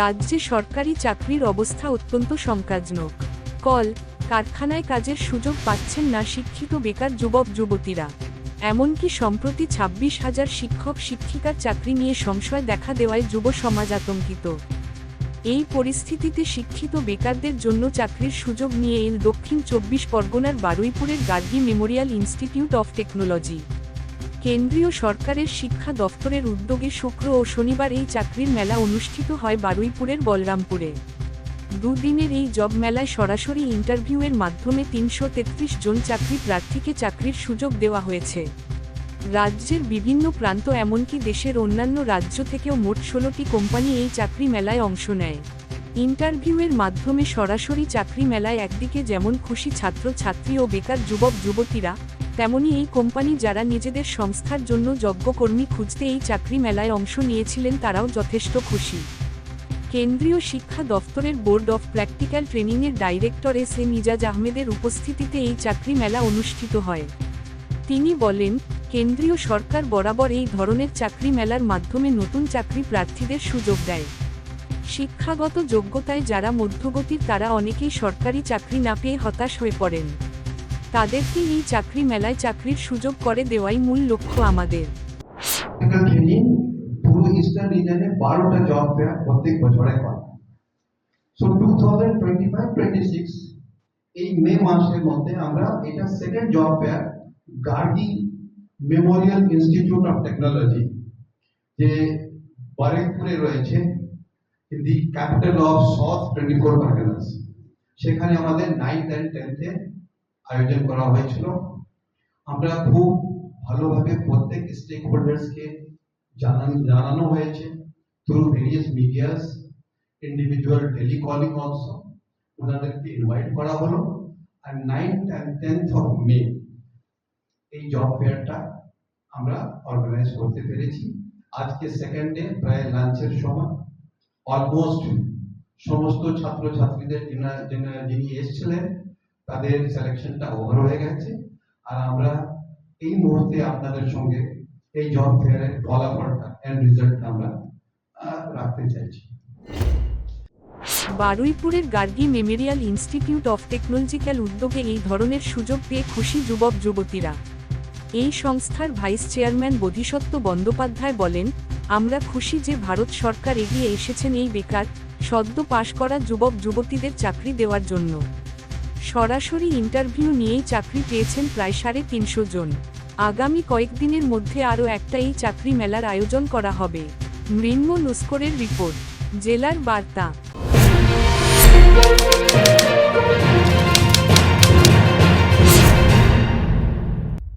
রাজ্যে সরকারি চাকরির অবস্থা অত্যন্ত শঙ্কাজনক। কল, কারখানায় কাজের সুযোগ পাচ্ছেন না শিক্ষিত বেকার যুবক যুবতীরা। এমনকি সম্প্রতি ছাব্বিশ হাজার শিক্ষক শিক্ষিকার চাকরি নিয়ে সংশয় দেখা দেওয়ায় যুব সমাজ আতঙ্কিত। এই পরিস্থিতিতে শিক্ষিত বেকারদের জন্য চাকরির সুযোগ নিয়ে এল দক্ষিণ চব্বিশ পরগনার বারুইপুরের Gargi memorial institute of technology. কেন্দ্রীয় সরকারের শিক্ষা দফতরের উদ্যোগে শুক্র ও শনিবার এই চাকরির মেলা অনুষ্ঠিত হয় বারুইপুরের বলরামপুরে। দুদিনের এই জব মেলায় সরাসরি ইন্টারভিউয়ের মাধ্যমে তিনশো তেত্রিশ জন চাকরি প্রার্থীকে চাকরির সুযোগ দেওয়া হয়েছে। রাজ্যের বিভিন্ন প্রান্ত এমনকি দেশের অন্যান্য রাজ্য থেকেও মোট ষোলোটি কোম্পানি এই চাকরি মেলায় অংশ নেয়। ইন্টারভিউয়ের মাধ্যমে সরাসরি চাকরি মেলায় একদিকে যেমন খুশি ছাত্র ছাত্রী ও বেকার যুবক যুবতীরা তেমনি এই কোম্পানি যারা নিজেদের সংস্থার জন্য যজ্ঞকর্মী খুঁজতে এই চাকরি মেলায় অংশ নিয়েছিলেন তারাও যথেষ্ট খুশি। কেন্দ্রীয় শিক্ষা দফতরের বোর্ড অফ প্র্যাকটিক্যাল ট্রেনিংয়ের ডাইরেক্টর এস এ মিজাজ আহমেদের উপস্থিতিতে এই চাকরি মেলা অনুষ্ঠিত হয়। তিনি বলেন, কেন্দ্রীয় সরকার বরাবর এই ধরনের চাকরি মেলার মাধ্যমে নতুন চাকরি প্রার্থীদের সুযোগ দেয়। শিক্ষাগত যোগ্যতায় যারা মধ্যগতির তারা অনেকেই সরকারি চাকরি না পেয়ে হতাশ হয়ে পড়েন। তাদেরকে এই চাকরি মেলায় চাকরির সুযোগ করে দেওয়াই মূল লক্ষ্য আমাদের। পুরো ইস্টার্ন রিজনে বারোটা জব ফেয়ার প্রত্যেক বছরে হয় so two thousand twenty five twenty six এই মে মাসের মধ্যে আমরা এটা second job fair Gargi memorial institute of technology যে বারেকপুরে রয়েছে the capital of south twenty four Parganas সেখানে আমাদের নাইন্থ অ্যান্ড টেন্থে আয়োজন করা হয়েছিল। আমরা খুব ভালোভাবে প্রত্যেক স্টেক হোল্ডার্সকে জানানো জানানো হয়েছে through various medias individual telecalling also ওনাদেরকে ইনভাইট করা হলো। আর ninth and tenth of May এই জব ফেয়ারটা আমরা অর্গানাইজ করতে পেরেছি। আজকে সেকেন্ড ডে প্রায় লাঞ্চের সময়। অলমোস্ট সমস্ত ছাত্রছাত্রীদের যিনা- এসেছিলেন তাদের সিলেকশনটা ওভার হয়ে গেছে। আর আমরা এই মুহূর্তে আপনাদের সঙ্গে এই জব ফেয়ারের ফলাফলটা এন্ড রেজাল্টটা আমরা রাখতে চাইছি। বারুইপুরের Gargi memorial institute of technological উদ্যোগে এই ধরনের সুযোগ পেয়ে খুশি যুবক যুবতীরা। এই সংস্থার ভাইস চেয়ারম্যান বোধিসত্ত্ব বন্দ্যোপাধ্যায় বলেন, আমরা খুশি যে ভারত সরকার এগিয়ে এসেছেন এই বেকার, সদ্য পাশ করা যুবক যুবতীদের চাকরি দেওয়ার জন্য। সরাসরি ইন্টারভিউ নিয়েই চাকরি পেয়েছেন প্রায় সাড়ে তিনশো জন। আগামী কয়েকদিনের মধ্যে আরও একটা এই চাকরি মেলার আয়োজন করা হবে। মৃন্ম লস্করের রিপোর্ট, জেলার বার্তা।